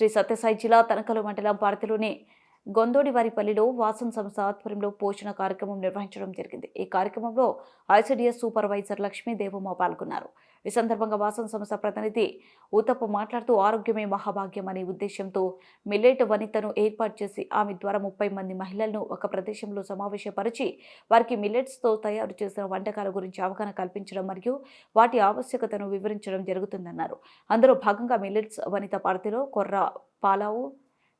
శ్రీ సత్యసాయి జిల్లా తనకలు మండలం పార్తిలోని గొందోడివారిపల్లిలో వాసన్ సంస్థ ఆధ్వర్యంలో పోషణ కార్యక్రమం నిర్వహించడం జరిగింది. ఈ కార్యక్రమంలో ఐసీడీఎస్ సూపర్వైజర్ లక్ష్మీదేవమ్మ పాల్గొన్నారు. ఈ సందర్భంగా వాసన్ సంస్థ ప్రతినిధి ఉతప్ప మాట్లాడుతూ ఆరోగ్యమే మహాభాగ్యం అనే ఉద్దేశంతో మిల్లెట్ వనితను ఏర్పాటు చేసి ఆమె ద్వారా ముప్పై మంది మహిళలను ఒక ప్రదేశంలో సమావేశపరిచి వారికి మిల్లెట్స్తో తయారు చేసిన వంటకాల గురించి అవగాహన కల్పించడం మరియు వాటి ఆవశ్యకతను వివరించడం జరుగుతుందన్నారు. అందులో భాగంగా మిల్లెట్స్ వనిత పార్టీలో కొర్ర పాలావు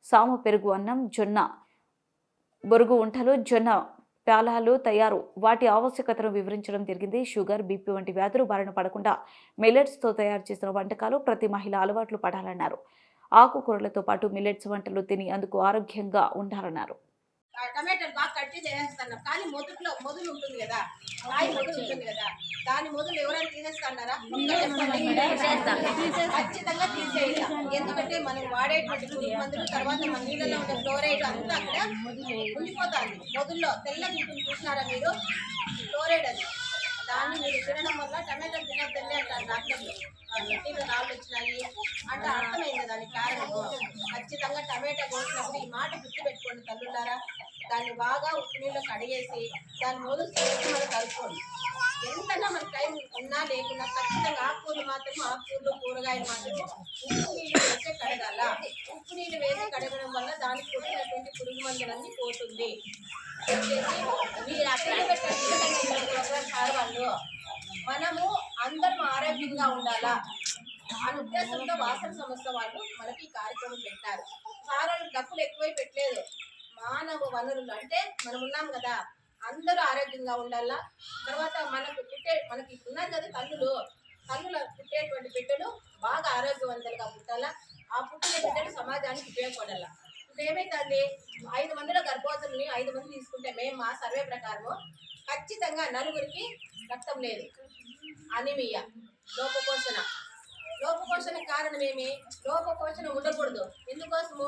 సాము పెరుగు అన్నం జొన్న బొరుగు ఉంటలు జొన్న ప్యాలాలు తయారు. వాటి ఆవశ్యకతను వివరించడం జరిగింది. షుగర్ బీపీ వంటి వ్యాధులు బారిన పడకుండా మిల్లెట్స్తో తయారు చేసిన వంటకాలు ప్రతి మహిళ అలవాట్లు పడాలన్నారు. ఆకుకూరలతో పాటు మిల్లెట్స్ వంటలు తిని అందుకు ఆరోగ్యంగా ఉండాలన్నారు. టమాటాలు బాగా కట్ చేసి వేసేస్తున్నాం కానీ మొదట్లో మొదలు ఉంటుంది కదా కాయ మొదలు ఉంటుంది కదా దాని మొదలు ఎవరైనా తీసేస్తున్నారా? ఖచ్చితంగా తీసేయాలి ఎందుకంటే మనం వాడేటువంటి పురుగు మందులు తర్వాత మన నీళ్ళలో ఉండే ఫ్లోరైడ్ అంతా అక్కడ ఉండిపోతుంది. మొదల్లో తెల్లగా ఉంటుంది చూసినారా మీరు? ఫ్లోరైడ్ అది. దాన్ని మీరు తినడం వల్ల టమాటాలు తినద్దండి అంటారు డాక్టర్లు. కిడ్నీలో రాళ్ళు వచ్చినాయి అంటే అర్థమైంది దానికి కారణము ఖచ్చితంగా టమాటా కోసినప్పుడు ఈ మాట గుర్తు పెట్టుకోండి తల్లులారా దాన్ని బాగా ఉప్పు నీళ్ళు కడిగేసి దాని మొదలు చేసి మనం కలుపుకోండి ఎంతైనా మన టైం ఉన్నా లేకున్నా ఖచ్చితంగా ఆకుకూరలు మాత్రం ఆకుకూరలు కూరగాయలు మాత్రం ఉప్పు నీళ్ళు వేసి కడగాల. ఉప్పు నీళ్ళు వేసి కడగడం వల్ల దానికి పుట్టినటువంటి పురుగు మందులన్నీ పోతుంది మీరు అక్కడ పెట్టారు వాళ్ళు మనము అందరం ఆరోగ్యంగా ఉండాలా? అని ఉద్దేశంతో వాసన సంస్థ వాళ్ళు మనకి ఈ కార్యక్రమం పెట్టారు. సార్ వాళ్ళు డబ్బులు ఎక్కువై పెట్టలేదు. మానవ వనరులు అంటే మనం ఉన్నాం కదా అందరూ ఆరోగ్యంగా ఉండాలా? తర్వాత మనకు పుట్టే మనకి ఉన్నారు కదా తల్లులు తల్లుల పుట్టేటువంటి బిడ్డలు బాగా ఆరోగ్యవంతులుగా పుట్టాలా? ఆ పుట్టిన బిడ్డలు సమాజానికి ఉపయోగపడాలా? ఇప్పుడు ఏమైతుంది ఐదు మందిల గర్భవతుల్ని ఐదు మంది తీసుకుంటే మేము మా సర్వే ప్రకారము ఖచ్చితంగా నలుగురికి రక్తం లేదు. అనిమియా లోపపోషణ. లోపపోషణ కారణం ఏమి? లోపపోషణ ఉండకూడదు. ఎందుకోసము?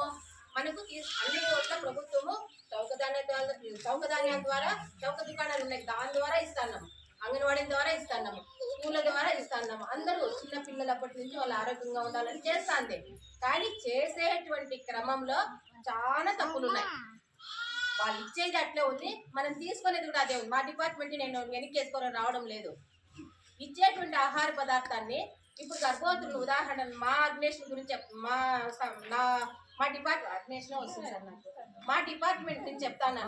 మనకు అన్ని చోట్ల ప్రభుత్వము చౌక ధాన్యాల చౌక ద్వారా చౌక దుకాణాలు ఉన్నాయి. దాని ద్వారా ఇస్తున్నాము. అంగన్వాడీ ద్వారా ఇస్తున్నాము. స్కూళ్ళ ద్వారా ఇస్తున్నాము. అందరూ చిన్న పిల్లలప్పటి నుంచి వాళ్ళు ఆరోగ్యంగా ఉండాలని చేస్తాంది. కానీ చేసేటువంటి క్రమంలో చాలా తప్పులు ఉన్నాయి. వాళ్ళు ఇచ్చేది అట్లే ఉంది. మనం తీసుకునేది కూడా అదే ఉంది. మా డిపార్ట్మెంట్ నేను వెనక్కి వేసుకోవడం రావడం లేదు. ఇచ్చేటువంటి ఆహార పదార్థాన్ని ఇప్పుడు గర్భవతులు ఉదాహరణ మా అగ్నేషన్ గురించి చెప్తా మా నా మా డిపార్ట్మెంట్ అగ్నేషన్ వస్తుంది సార్ నాకు. మా డిపార్ట్మెంట్ నుంచి చెప్తాను